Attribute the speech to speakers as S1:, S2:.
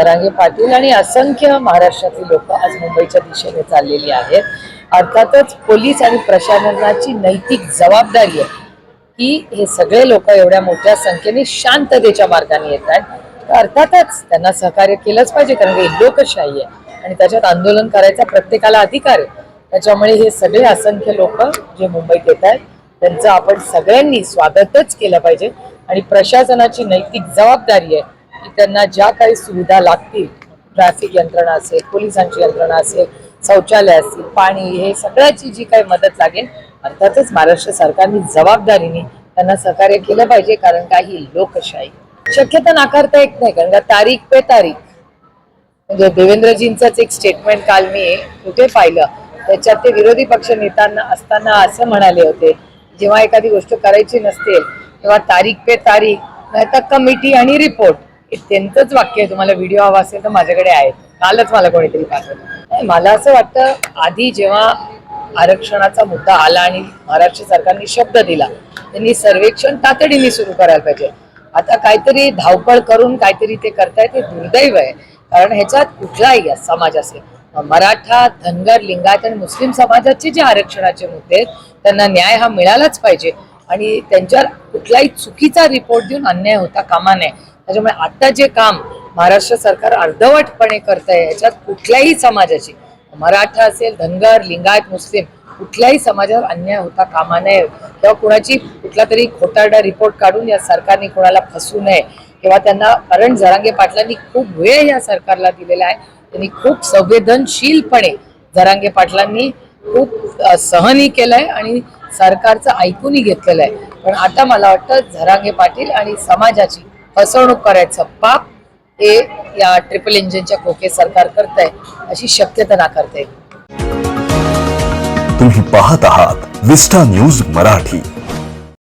S1: जरांगे पाटील आणि असंख्य महाराष्ट्रातील लोक आज मुंबईच्या दिशेने चाललेली आहेत. अर्थातच पोलीस आणि प्रशासनाची नैतिक जबाबदारी आहे. की हे सगळे लोक एवढ्या मोठ्या संख्येने शांततेच्या मार्गाने येत आहेत. तर अर्थातच त्यांना सहकार्य केलंच पाहिजे कारण की ही लोकशाही आहे. आणि त्याच्यात आंदोलन करायचा प्रत्येकाला अधिकार आहे. त्याच्यामुळे हे सगळे असंख्य लोक जे मुंबईत येत आहेत त्यांचं आपण सगळ्यांनी स्वागतच केलं पाहिजे. आणि प्रशासनाची नैतिक जबाबदारी आहे. की त्यांना ज्या काही सुविधा लागतील ट्रॅफिक यंत्रणा असेल पोलिसांची यंत्रणा असेल शौचालय असतील पाणी हे सगळ्याची जी काही मदत लागेल अर्थातच महाराष्ट्र सरकारने जबाबदारीने त्यांना सहकार्य केलं पाहिजे कारण का ही लोकशाही शक्यता नाकारता येत नाही कारण का तारीख पे तारीख. म्हणजे देवेंद्रजींचंच एक स्टेटमेंट काल मी कुठे पाहिलं त्याच्यात ते विरोधी पक्ष नेत्यांना असताना असं म्हणाले होते जेव्हा एखादी गोष्ट करायची नसते तेव्हा तारीख पे तारीख नाहीतर कमिटी आणि रिपोर्ट त्यांचंच वाक्य आहे तुम्हाला व्हिडिओ हवा असेल तर माझ्याकडे आहेत. कालच मला कोणीतरी पाठवलं. मला असं वाटतं आधी जेव्हा आरक्षणाचा मुद्दा आला आणि महाराष्ट्र सरकारने शब्द दिला त्यांनी सर्वेक्षण तातडीने सुरू करायला पाहिजे. आता काहीतरी धावपळ करून काहीतरी ते करताय ते दुर्दैव आहे. कारण ह्याच्यात कुठलाही समाज असेल. मराठा धनगर लिंगायत आणि मुस्लिम समाजाचे जे आरक्षणाचे मुद्दे आहेत त्यांना न्याय हा मिळालाच पाहिजे. आणि त्यांच्यावर कुठलाही चुकीचा रिपोर्ट देऊन अन्याय होता कामा नये. त्याच्यामुळे आता जे काम महाराष्ट्र सरकार अर्धवटपणे करत आहे याच्यात कुठल्याही समाजाची मराठा असेल धनगर लिंगायत मुस्लिम कुठल्याही समाजावर अन्याय होता कामा नये. किंवा कुणाची कुठला तरी खोटारडा रिपोर्ट काढून या सरकारने कुणाला फसू नये. किंवा त्यांना कारण जरांगे पाटलांनी खूप वेळ या सरकारला दिलेला आहे. त्यांनी खूप संवेदनशीलपणे जरांगे पाटलांनी खूप सहनही सहनही केलंय आणि सरकारचं ऐकूनही घेतलेलं आहे. पण आता मला वाटतं झरांगे पाटील आणि समाजाची फसवणूक करायचं. पाप हे या ट्रिपल इंजिनच्या खोके सरकार करत आहे अशी शक्यता नाकारते
S2: तुम्ही पाहत आहात विस्टा न्यूज मराठी.